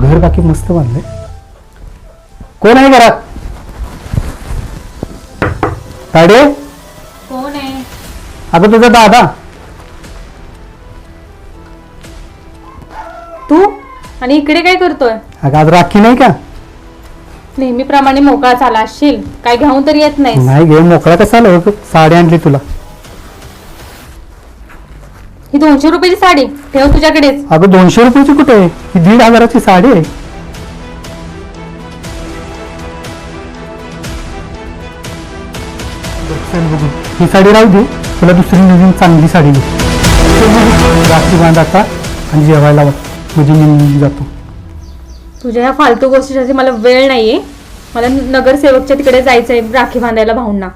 घर बाकी मस्त बांधलंय. कोण आहे घरात? ताडे? कोण आहे? अगं तुझा दादा. तू? आणि इकडे काय करतोय? अगं आज राखी नाही का? नेहमीप्रमाणे मोकळा झाला असशील. काय घेऊन तरी येत नाही नाही घे मोकळा कसा आला? साडी आणली तुला. ही दोनशे रुपयाची साडी ठेव तुझ्याकडेच. अगं दोनशे रुपयाची कुठे? आहे ही दीड हजाराची साडी आहे. चल बघू. ही साडी राहू दे. तुला दुसरी नवीन चांगली साडी घे चल बघू. राखी बांध आता आणि जेवायला म्हणजे मी जातो. तुझ्या ह्या फालतू गोष्टीसाठी मला वेळ नाहीये. मला नगरसेवकच्या तिकडे जायचंय राखी बांधायला भाऊंना.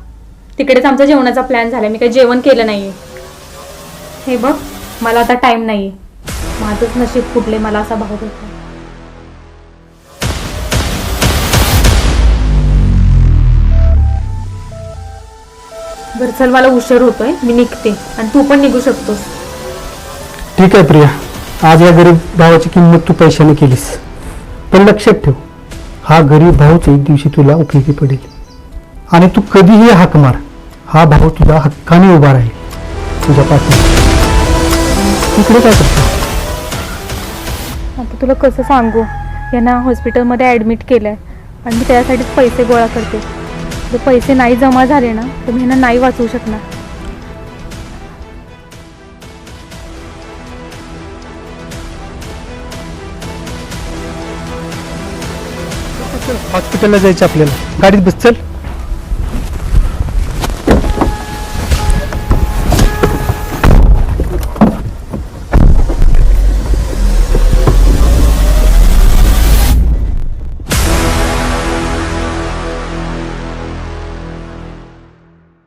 तिकडेच आमचा जेवणाचा प्लॅन झालाय. मी काही जेवण केलं नाहीये. हे बघ मला आता टाइम नाही माझंच नशीब फुटले मला असा भाऊ भेटला बरं चल मला उशीर होतोय मी निघते. आणि तू पण निघू शकतोस. ठीक आहे प्रिया. आज या गरीब भावाची किंमत तू पैशाने केलीस. पण लक्षात ठेव हा गरीब भाऊच एक दिवशी तुला उपयोगी पडेल. आणि तू कधीही हाक मार हा भाऊ तुला हक्काने उभा राहील. तुझ्या पाठी इकडे काय करतो? आता तुला कसं सांगू? यांना हॉस्पिटलमध्ये ॲडमिट केलं आहे आणि मी त्यासाठीच पैसे गोळा करते. जर पैसे नाही जमा झाले ना तर मी यांना नाही वाचवू शकणार. हॉस्पिटलला जायचं आपल्याला. गाडीत बस चल.